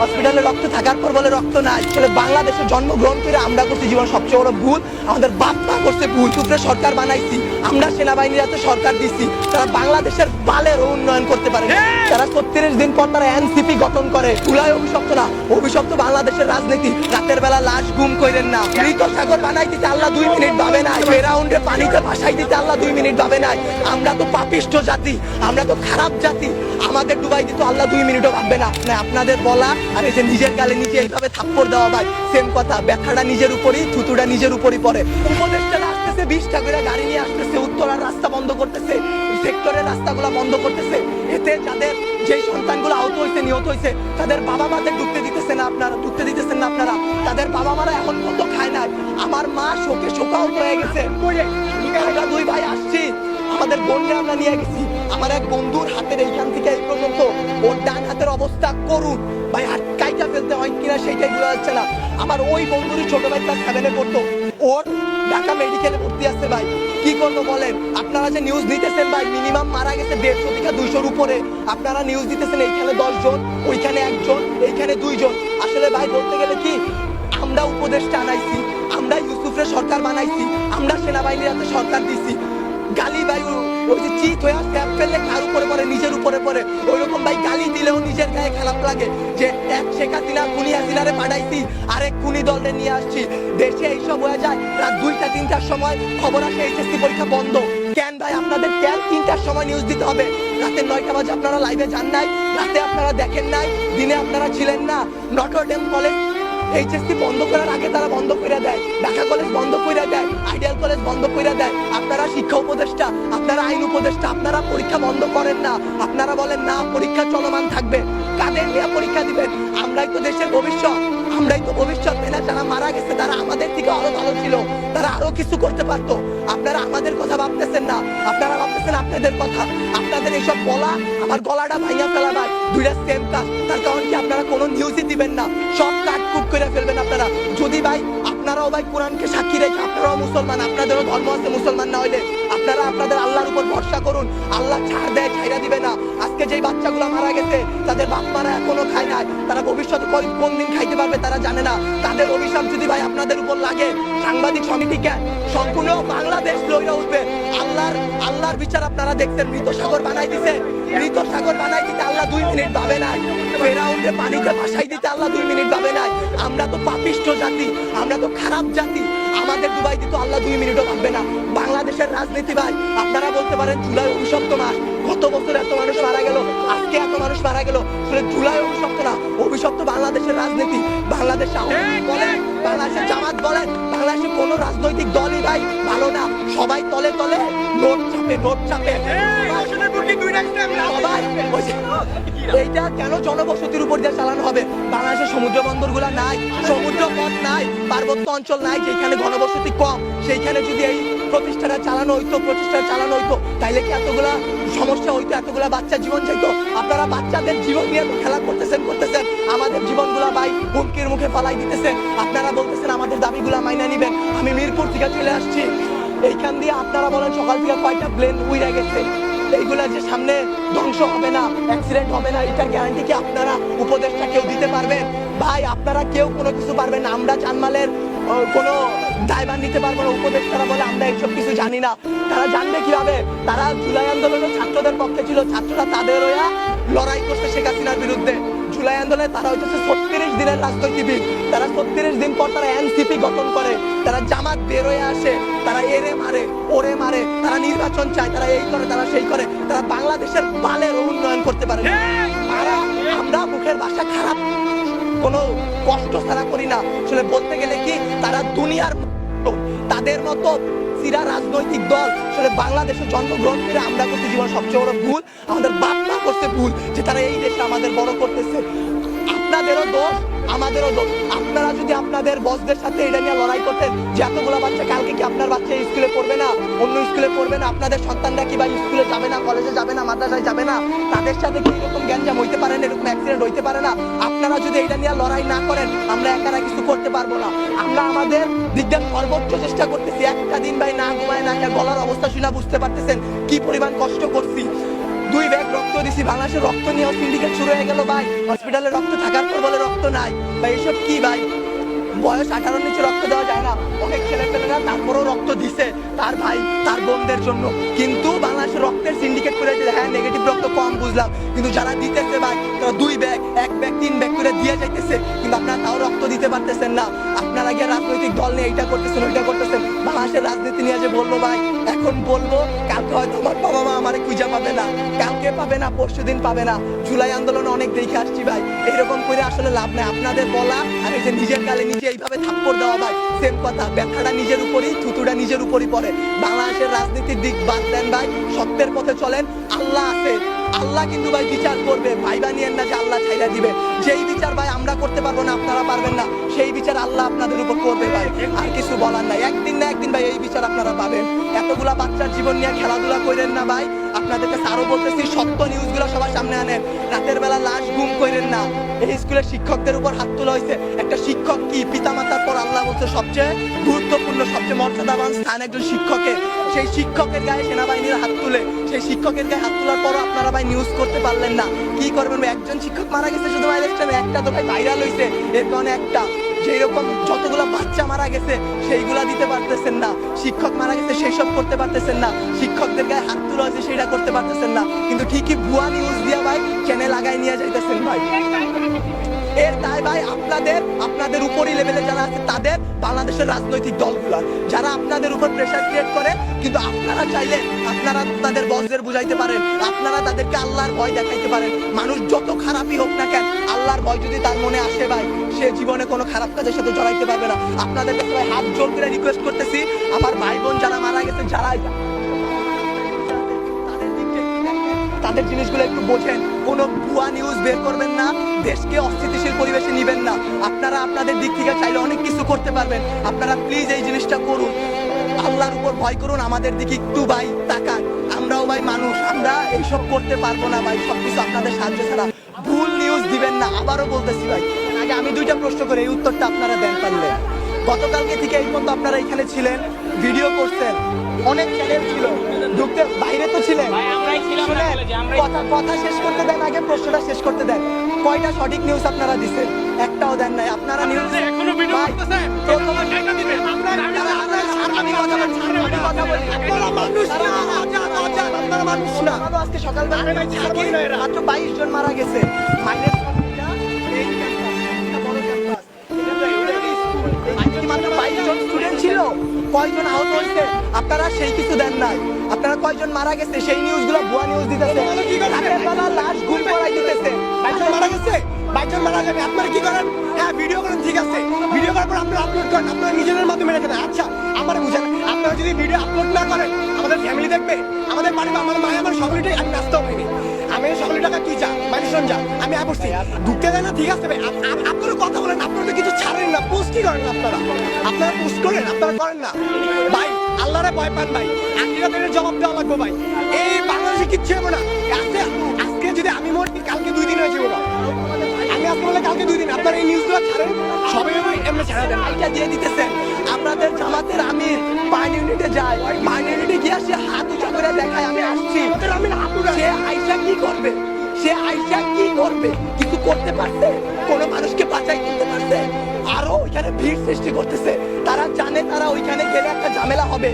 হসপিটালে রক্ত থাকার পর বলে রক্ত নাই। আসলে বাংলাদেশে জন্মগ্রহণ করে আমরা করছি জীবন সবচেয়ে বড় ভুল। আমাদের বাপ মা করছে ভুল টুকরে সরকার বানাইছি। আমরা সেনাবাহিনীর হাতে সরকার দিছি। তারা বাংলাদেশের বালের উন্নয়ন করতে পারে তারা ছত্রিশ দিন পর তারা এনসিপি গঠন করে। তুলায় অভিশপ্ত না অভিশপ্ত বাংলাদেশের রাজনীতি। রাতের বেলা লাশ গুম করেন না। মৃত সাগর বানাই দিতে আল্লাহ দুই মিনিট ভাবে নাই। রাউন্ডে পানিতে ভাসাই দিতে আল্লাহ দুই মিনিট ভাবে নাই। আমরা তো পাপিষ্ট জাতি আমরা তো খারাপ জাতি। আমাদের ডুবাই দিতে আল্লাহ দুই মিনিটও ভাববে না। না আপনাদের বলা আর এই যে নিজের গালে নিজে এইভাবে থাপ্পড় দেওয়া ভাই সেম কথা, ব্যথাটা নিজের উপরই, থুতুটা নিজের উপরই পড়ে। উপদেশটা আসতেছে, বিশটা করে গাড়ি নিয়ে আসতেছে, উত্তরার রাস্তা বন্ধ করতেছে, সেক্টরের রাস্তাগুলো বন্ধ করতেছে। এতে যাদের যেই সন্তানগুলো আহত হয়েছে নিহত হয়েছে তাদের বাবা মাদের ঢুকতে দিতেছে না আপনারা, ঢুকতে দিতেছেন না আপনারা। তাদের বাবা মারা এখন কত খায় নাই। আমার মা শোকে শোকাহত হয়ে গেছে। দুই ভাই, আসছি। আমাদের বোনকে আমরা নিয়ে গেছি। আমার এক বন্ধুর হাতের এইখান থেকে এই পর্যন্ত ওর ডান হাতের অবস্থা করুন। ভাই, হাত কাইটা ফেলতে হয় কিনা সেইটাই বোঝা যাচ্ছে না। আমার ওই বন্ধুরই ছোট ভাই ক্লাস সেভেনে পড়তো। ওর ঢাকা মেডিকেলে ভর্তি আছে ভাই। কি করব বলেন? আপনারা যে নিউজ নিতেছেন ভাই মিনিমাম মারা গেছে দেড়শো থেকে দুইশোর উপরে। আপনারা নিউজ দিতেছেন, এইখানে দশ জন ওইখানে একজন, এইখানে দুইজন। আসলে ভাই, বলতে গেলে কি? আমরা উপদেশটা আনাইছি আমরা ইউসুফের সরকার বানাইছি, আমরা সেনাবাহিনীর হাতে সরকার দিছি। ওই যে চিত হয়ে স্ট্যাপ ফেললে কার উপরে পড়ে? নিজের উপরে পড়ে। ওই ভাই গালি দিলেও নিজের গায়ে খারাপ লাগে। যে এক শেখ হাসিনা খুনি হাসিনারে পাঠাইছি, আরেক খুনি দলরে নিয়ে আসছি। দেশে এইসব হয়ে যায়, রাত দুইটা, তিনটার সময় খবর আসে, এইচএসসি পরীক্ষা বন্ধ। কেন ভাই, আপনাদের কেন তিনটার সময় নিউজ দিতে হবে? রাতে নয়টা বাজে আপনারা লাইভে যান নাই, রাতে আপনারা দেখেন নাই, দিনে আপনারা ছিলেন না। নটরডেম কলেজ এইচএসসি বন্ধ করার আগে তারা বন্ধ করে দেয়, ঢাকা কলেজ বন্ধ করে দেয়, আইডিয়াল কলেজ বন্ধ করে দেয়। আপনারা শিক্ষা উপদেষ্টা, আপনারা আইন উপদেষ্টা, আপনারা পরীক্ষা বন্ধ করেন না। আপনারা বলেন, না, পরীক্ষা চলমান থাকবে। কাদের নিয়ে পরীক্ষা দিবেন? আমরাই তো দেশের ভবিষ্যৎ। আমরাই তো ভবিষ্যৎ। মেনা যারা মারা গেছে, তারা আমাদের থেকে আরও ভালো ছিল। আরও কিছু করতে পারতো। আপনারা আমাদের কথা ভাবতেছেন না। আপনারা ভাবতেছেন আপনাদের কথা। আপনাদের এইসব বলা আমার গলাটা ভাইয়া ভাই। দুইটা সেম কাজ। তার কারণ কি আপনারা কোনো নিউজই দিবেন না। সব কাটকুট করে ফেলবেন আপনারা। যদি ভাই আপনারাও ভাই কোরআনকে সাক্ষী রেখে আপনারাও মুসলমান, আপনাদেরও ধর্ম আছে মুসলমান না হইলে আপনারা আপনাদের আল্লাহর উপর ভরসা করুন। আল্লাহ ছাড় দেয় ছাইরা দিবে না। আজকে যেই বাচ্চাগুলো মারা গেছে, তাদের বাপ মারা এখনও খায় নাই। তারা কোন দিন খাইতে পারবে তারা জানে না। তাদের অভিশাপ যদি ভাই আপনাদের উপর লাগে, সাংবাদিক সমিতিকে সম্পূর্ণ বাংলাদেশ লইয়া উঠবে। আল্লাহর আল্লাহর বিচার আপনারা মৃত সাগর বানাই দিছে। মৃত সাগর বানাই দিতে আল্লাহ দুই মিনিট নাই। পানিতে ভাসাই দিতে আল্লাহ দুই মিনিট নাই। আমরা তো পাপিষ্ঠ জাতি, আমরা তো খারাপ জাতি। আমাদের দুবাই দিতে আল্লাহ দুই মিনিটও ভাববে না। বাংলাদেশের রাজনীতি ভাই, আপনারা বলতে পারেন, জুলাই অভিশপ্ত মাস। গত বছর এত মানুষ মারা গেল আজকে এত মানুষ মারা গেল আসলে জুলাই অভিশপ্ত না অভিশপ্ত বাংলাদেশের রাজনীতি বাংলাদেশ আওয়ামী বলেন বাংলাদেশের জামাত বলেন বাংলাদেশের কোনো রাজনৈতিক দলই ভাই ভালো না সবাই তলে তলে নোট চাপে নোট চাপে সবাই এইটা কেন জনবসতির উপর দিয়ে চালানো হবে? বাংলাদেশের সমুদ্র বন্দরগুলা নাই, সমুদ্র পথ নাই, পার্বত্য অঞ্চল নাই, যেখানে ঘনবসতি কম, সেইখানে যদি এই প্রতিষ্ঠাটা চালানো হইতো প্রতিষ্ঠা চালানো হইতো, তাইলে কি এতগুলা সমস্যা হইতো, এতগুলা বাচ্চা জীবন চাইতো আপনারা বাচ্চাদের জীবন নিয়ে খেলা করতেছেন করতেছেন। আমাদের জীবনগুলা ভাই হুমকির মুখে ফালাই দিতেছেন। আপনারা বলতেছেন, আমাদের দাবিগুলা মাইনা নিবেন। আমি মিরপুর থেকে চলে আসছি। এইখান দিয়ে আপনারা বলেন, সকাল থেকে কয়টা প্লেন উইরা গেছে? এইগুলা যে সামনে ধ্বংস হবে না অ্যাক্সিডেন্ট হবে না এটার গ্যারান্টি কি আপনারা উপদেশটা কেউ দিতে পারবেন ভাই, আপনারা কেউ কোনো কিছু পারবেন আমরা চানমালের কোনো দায়ভার নিতে পারব না। উপদেষ্টারা বলে, আমরা এইসব কিছু জানি না। তারা জানবে কীভাবে? তারা জুলাই আন্দোলনের ছাত্রদের পক্ষে ছিল। ছাত্ররা তাদের হইয়া লড়াই করছে শেখ হাসিনার বিরুদ্ধে। জুলাই আন্দোলনে তারা হইতেছে ছত্রিশ দিনের রাজনীতিবিদ। তারা ছত্রিশ দিন পর তারা এনসিপি গঠন করে। তারা জামাত বের হয়ে আসে। তারা এরে মারে, ওরে মারে। তারা নির্বাচন চায়, তারা এই করে, তারা সেই করে। তারা বাংলাদেশের বালের উন্নয়ন করতে পারে কোনো কষ্ট ছাড়া করি না। আসলে বলতে গেলে কি, তারা দুনিয়ার তাদের মতো সিরা রাজনৈতিক দল, আসলে বাংলাদেশে জন্মগ্রহণ করে আমরা করতে জীবন সবচেয়ে বড় ভুল, আমাদের বাপ মা করতে ভুল, যে তারা এই দেশে আমাদের বড় করতেছে। আপনাদেরও দোষ, আমাদেরও দোষ। আপনারা যদি আপনাদের বসদের সাথে এটা নিয়ে লড়াই করতেন, যে এতগুলো বাচ্চা কালকে কি আপনার বাচ্চা স্কুলে পড়বে না, অন্য স্কুলে পড়বে না, আপনাদের সন্তানরা কি বা স্কুলে যাবে না কলেজে যাবে না, মাদ্রাসায় যাবে না, তাদের সাথে কি এরকম গ্যাঞ্জাম হইতে পারে না, এরকম অ্যাক্সিডেন্ট হইতে পারে না? আপনারা যদি এটা নিয়ে লড়াই না করেন, আমরা একারা কিছু করতে পারব না। আমরা আমাদের দিকটা সর্বোচ্চ চেষ্টা করতেছি, একটা দিন ভাই না ঘুমায় না গলার অবস্থা শুনে বুঝতে পারতেছেন কি পরিমাণ কষ্ট করছি। দুই দিছি বাংলাদেশের রক্ত নিয়ে সিন্ডিকেট শুরু হয়ে গেল ভাই। হসপিটালে রক্ত থাকার পর বলে রক্ত নাই। ভাই, এসব কি ভাই? বয়স আঠারোর নিচে রক্ত দেওয়া যায় না। অনেক ছেলে পেলেরা তারপরেও রক্ত দিছে তার ভাই, তার বোনদের জন্য। কিন্তু বাংলাদেশের রক্তের সিন্ডিকেট করে যে হ্যাঁ নেগেটিভ রক্ত কম বুঝলাম। কিন্তু যারা দিতেছে ভাই, তারা দুই ব্যাগ, এক ব্যাগ, তিন ব্যাগ করে দিয়ে যাইতেছে। কিন্তু আপনারা তাও রক্ত দিতে পারতেছেন না। আপনারা গিয়ে রাজনৈতিক দল নিয়ে এইটা করতেছেন, ওইটা করতেছেন। বাংলাদেশের রাজনীতি নিয়ে যে বলব ভাই, এখন বলব, কালকে হয়তো আমার বাবা মা আমারে খুঁজে পাবে না। কালকে পাবে না, পরশু দিন পাবে না। জুলাই আন্দোলনে অনেক দেখে আসছি ভাই। এরকম করে আসলে লাভ নাই। আপনাদের বলা আর এই যে নিজের কালে নিজে এইভাবে থাপ্পড় দেওয়া ভাই সেম কথা। ব্যথাটা নিজের উপরই, থুতুটা নিজের উপরই পড়ে। বাংলাদেশের রাজনীতির দিক বাদ দেন ভাই সত্যের পথে চলেন, আল্লাহ আছে। আল্লাহ কিন্তু ভাই বিচার করবে। ভাই বানিয়েন না যে আল্লাহ ছাইরা দিবে। যেই বিচার ভাই আমরা করতে পারব না, আপনারা পারবেন না। সেই বিচার আল্লাহ আপনাদের উপর করবে ভাই। আর কিছু বলার নাই। একদিন না একদিন ভাই এই বিচার আপনারা পাবেন। এতগুলা বাচ্চার জীবন নিয়ে খেলাধুলা করেন না ভাই। আপনাদেরকে আরও বলতেছি, সত্য নিউজগুলো সবার সামনে আনেন। রাতের বেলা লাশ গুম করেন না। এই স্কুলের শিক্ষকদের উপর হাত তোলা হয়েছে। একটা শিক্ষক কি? পিতামাতার পর আল্লাহ বলছে, সবচেয়ে গুরুত্বপূর্ণ, সবচেয়ে মর্যাদাবান স্থান একজন শিক্ষকের। সেই শিক্ষকের গায়ে সেনাবাহিনীর হাত তুলে। সেই শিক্ষকের গায়ে হাত তোলার পরও আপনারা ভাই নিউজ করতে পারলেন না। কি করবেন একজন শিক্ষক মারা গেছে শুধু একটা তো ভাই ভাইরাল হয়েছে। এর কারণে একটা যেই রকম যতগুলো বাচ্চা মারা গেছে, সেইগুলা দিতে পারতেছেন না। শিক্ষক মারা গেছে সেই সব করতে পারতেছেন না। শিক্ষকদের গায়ে হাত তুলে হয়েছে সেটা করতে পারতেছেন না। কিন্তু ঠিকই ভুয়া নিউজ দিয়া ভাই চ্যানেল আগায় নিয়ে যাইতেছেন ভাই। এর তাই ভাই আপনাদের আপনাদের উপরই লেভেলে যারা আছে তাদের, বাংলাদেশের রাজনৈতিক দলগুলা যারা আপনাদের উপর প্রেশার ক্রিয়েট করে, কিন্তু আপনারা চাইলে আপনারা তাদের বসদের বুঝাইতে পারেন, আপনারা তাদেরকে আল্লাহর ভয় দেখাইতে পারেন। মানুষ যত খারাপই হোক না কেন, আল্লাহর ভয় যদি তার মনে আসে ভাই, সে জীবনে কোনো খারাপ কাজের সাথে জড়াইতে পারবে না। আপনাদের কাছে হাত জোর করে রিকোয়েস্ট করতেছি, আমার ভাই বোন যারা মারা গেছে, যারা তাদের জিনিসগুলো একটু বোঝেন। কোনো ভুয়া নিউজ বের করবেন না, দেশকে অস্থিতিশীল পরিবেশে নিবেন না। আপনারা আপনাদের দিক থেকে চাইলে অনেক কিছু করতে পারবেন। আপনারা প্লিজ এই জিনিসটা করুন। আল্লাহর উপর ভয় করুন, আমাদের দিকে একটু ভাই তাকান। আমরাও ভাই মানুষ, আমরা এইসব করতে পারব না ভাই, সবকিছু আপনাদের সাহায্য ছাড়া। ভুল নিউজ দিবেন না, আবারও বলতেছি ভাই। আগে আমি দুইটা প্রশ্ন করে, এই উত্তরটা আপনারা দেন পারলে গতকালকে থেকে এই পর্যন্ত আপনারা এখানে ছিলেন। ভিডিও করছেন। অনেক চ্যানেল ছিল। ঢুকতে বাইরে তো ছিলেন। কথা কথা শেষ করতে দেন আগে প্রশ্নটা শেষ করতে দেন। কয়টা সঠিক নিউজ আপনারা দিছেন একটাও দেন নাই। আপনারা নিউজ এখনও ভিডিও আজকে সকালবেলা। মাত্র বাইশ জন মারা গেছে। কয়জন আহত হয়েছে? আপনারা সেই কিছু দেন নাই। আপনারা কয়জন মারা গেছে? সেই নিউজগুলো ভুয়া নিউজ দিতেছে। রাতের বেলা লাশ গুম করাই দিতেছে। মারা গেছে? মারা যাবে। আপনারা কি করেন? হ্যাঁ ভিডিও করেন ঠিক আছে। ভিডিও করার পর আপনারা আপলোড করেন। আপনারা নিজেদের মাধ্যমে রেখে দেন। আচ্ছা আমার বুঝেন আপনারা যদি ভিডিও আপলোড না করেন আমাদের ফ্যামিলি দেখবে। আমাদের বাড়ি আমার মায়ের আমার সকলটাই আমি ব্যস্ত হইনি আমি সকল টাকা তুই যা? মানুষজন যা। আমি আসছি ঢুকতে দেয় না ঠিক আছে ভাই। কথা বলেন, আপনারা কিছু ছাড়েন না পোস্টই করেন না আপনারা। আপনারা পোস্ট করেন, আপনারা করেন না। ভাই, আল্লাহরে ভয় পান ভাই, আখিরাতের জবাব দেওয়া লাগবে ভাই। এই বাংলাদেশে কিচ্ছু হবে না। আজকে আজকে যদি আমি মরি, কালকে দুই দিন হয়ে যাব আমি আজকে বলে কালকে দুই দিন। আপনারা এই নিউজগুলো ছাড়েন, সবাই এমনি ছাড়া দেন। এটা দিয়ে দিতেছেন। আপনাদের জামাতের আমির মাইন ইউনিটে যায়। মাইন ইউনিটে গিয়ে সে হাত উঁচা করে দেখায়, আমি আসছি। আমাদের আমির সে আইসা কি করবে? সে আইসা কি করবে? কিছু করতে পারছে? কোনো মানুষকে পারছে আরও ওইখানে ভিড় সৃষ্টি করতেছে। তারা জানে তারা ওইখানে গেলে একটা ঝামেলা হবে।